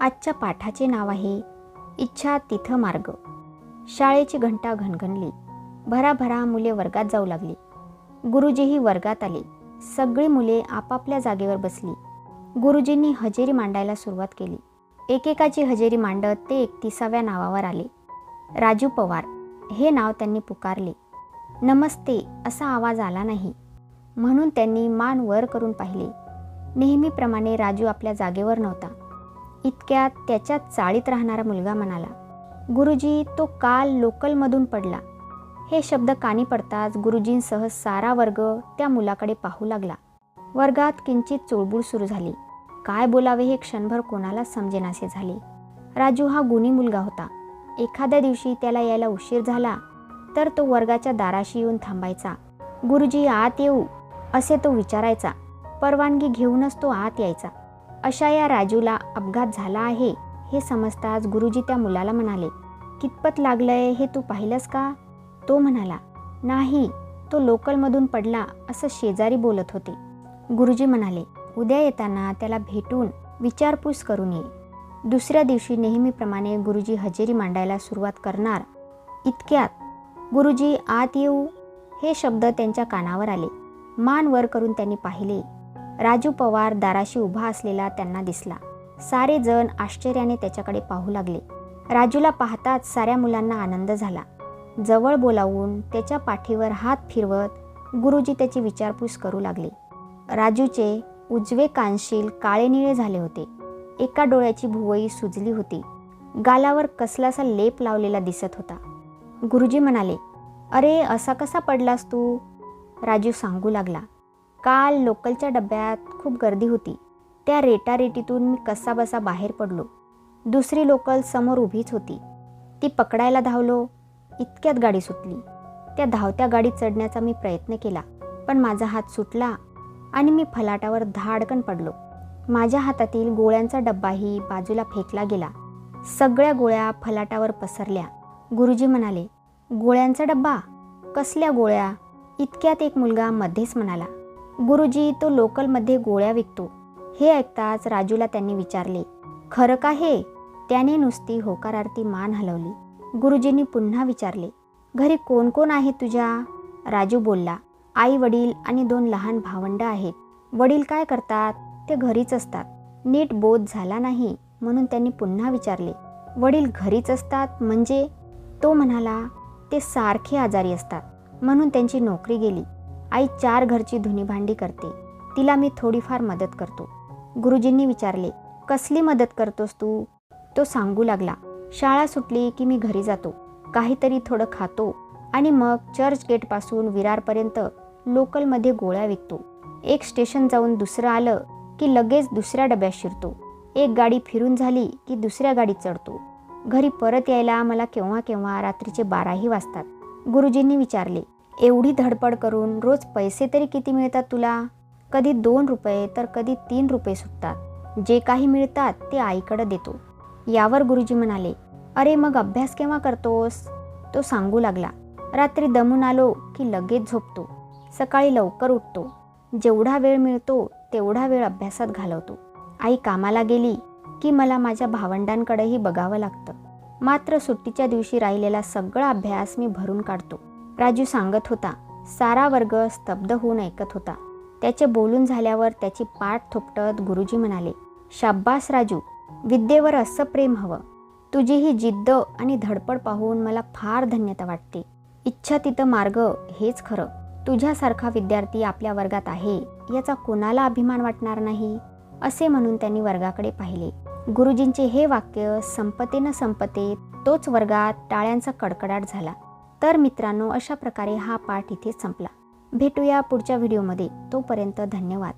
आजच्या पाठाचे नाव आहे इच्छा तिथं मार्ग. शाळेची घंटा घनघनली. भराभरा मुले वर्गात जाऊ लागली. गुरुजीही वर्गात आले. सगळी मुले आपापल्या जागेवर बसली. गुरुजींनी हजेरी मांडायला सुरुवात केली. एकेकाची हजेरी मांडत ते एकतीसाव्या नावावर आले. राजू पवार हे नाव त्यांनी पुकारले. नमस्ते असा आवाज आला नाही. म्हणून त्यांनी मान वर करून पाहिले. नेहमीप्रमाणे राजू आपल्या जागेवर नव्हता. इतक्यात त्याच्या चाळीत राहणारा मुलगा म्हणाला गुरुजी तो काल लोकलमधून पडला. हे शब्द कानी पडताच गुरुजींसह सारा वर्ग त्या मुलाकडे पाहू लागला. वर्गात किंचित चुळबुळ सुरू झाली. काय बोलावे हे क्षणभर कोणाला समजेनासे झाले. राजू हा गुणी मुलगा होता. एखाद्या दिवशी त्याला यायला उशीर झाला तर तो वर्गाच्या दाराशी येऊन थांबायचा. गुरुजी आत येऊ असे तो विचारायचा. परवानगी घेऊनच तो आत यायचा. अशा या राजूला अपघात झाला आहे हे समजताच गुरुजी त्या मुलाला म्हणाले कितपत लागलंय हे तू पाहिलंस का? तो म्हणाला नाही तो लोकलमधून पडला असं शेजारी बोलत होते. गुरुजी म्हणाले उद्या येताना त्याला भेटून विचारपूस करून ये. दुसऱ्या दिवशी नेहमीप्रमाणे गुरुजी हजेरी मांडायला सुरुवात करणार. इतक्यात गुरुजी आत येऊ. हे शब्द त्यांच्या कानावर आले. मान वर करून त्यांनी पाहिले. राजू पवार दाराशी उभा असलेला त्यांना दिसला. सारे जण आश्चर्याने त्याच्याकडे पाहू लागले. राजूला पाहताच साऱ्या मुलांना आनंद झाला. जवळ बोलावून त्याच्या पाठीवर हात फिरवत गुरुजी त्याची विचारपूस करू लागले. राजूचे उजवे कानशील काळे निळे झाले होते. एका डोळ्याची भुवई सुजली होती. गालावर कसलासा लेप लावलेला दिसत होता. गुरुजी म्हणाले अरे असा कसा पडलास तू? राजू सांगू लागला. काल लोकलच्या डब्यात खूप गर्दी होती. त्या रेटारेटीतून मी कसाबसा बाहेर पडलो. दुसरी लोकल समोर उभीच होती. ती पकडायला धावलो. इतक्यात गाडी सुटली. त्या धावत्या गाडीत चढण्याचा मी प्रयत्न केला पण माझा हात सुटला आणि मी फलाटावर धाडकन पडलो. माझ्या हातातील गोळ्यांचा डब्बाही बाजूला फेकला गेला. सगळ्या गोळ्या फलाटावर पसरल्या. गुरुजी म्हणाले गोळ्यांचा डब्बा? कसल्या गोळ्या? इतक्यात एक मुलगा मध्येच म्हणाला गुरुजी तो लोकलमध्ये गोळ्या विकतो. हे ऐकताच राजूला त्यांनी विचारले खरं का हे? त्याने नुसती होकारार्थी मान हलवली. गुरुजींनी पुन्हा विचारले घरी कोण कोण आहे तुझ्या? राजू बोलला आई वडील आणि दोन लहान भावंड आहेत. वडील काय करतात? ते घरीच असतात. नीट बोध झाला नाही म्हणून त्यांनी पुन्हा विचारले वडील घरीच असतात म्हणजे? तो म्हणाला ते सारखे आजारी असतात. म्हणून त्यांची नोकरी गेली. आई चार घरची धुनी भांडी करते. तिला मी थोडीफार मदत करतो. गुरुजींनी विचारले कसली मदत करतोस तू? तो सांगू लागला शाळा सुटली की मी घरी जातो. काहीतरी थोडं खातो आणि मग चर्च गेटपासून विरारपर्यंत लोकलमध्ये गोळ्या विकतो. एक स्टेशन जाऊन दुसरं आलं की लगेच दुसऱ्या डब्यात शिरतो. एक गाडी फिरून झाली की दुसऱ्या गाडीत चढतो. घरी परत यायला मला केव्हा केव्हा रात्रीचे बाराही वाजतात. गुरुजींनी विचारले एवढी धडपड करून रोज पैसे तरी किती मिळतात तुला? कधी दोन रुपये तर कधी तीन रुपये सुटतात जे काही मिळतात ते आईकडं देतो. यावर गुरुजी म्हणाले अरे मग अभ्यास केव्हा करतोस? तो सांगू लागला रात्री दमून आलो की लगेच झोपतो. सकाळी लवकर उठतो. जेवढा वेळ मिळतो तेवढा वेळ अभ्यासात घालवतो. आई कामाला गेली की मला माझ्या भावंडांकडेही बघावं लागतं. मात्र सुट्टीच्या दिवशी राहिलेला सगळा अभ्यास मी भरून काढतो. राजू सांगत होता सारा वर्ग स्तब्ध होऊन ऐकत होता. त्याचे बोलून झाल्यावर त्याची पाठ थोपटत गुरुजी म्हणाले शाब्बास राजू विद्येवर असं प्रेम हवं. तुझी ही जिद्द आणि धडपड पाहून मला फार धन्यता वाटते. इच्छा तिथं मार्ग हेच खरं. तुझ्यासारखा विद्यार्थी आपल्या वर्गात आहे याचा कोणाला अभिमान वाटणार नाही? असे म्हणून त्यांनी वर्गाकडे पाहिले. गुरुजींचे हे वाक्य संपते न संपते तोच वर्गात टाळ्यांचा कडकडाट झाला. तर मित्रांनो अशा प्रकारे हा पाठ इथे संपला. भेटूया पुढच्या व्हिडिओमध्ये. तोपर्यंत धन्यवाद.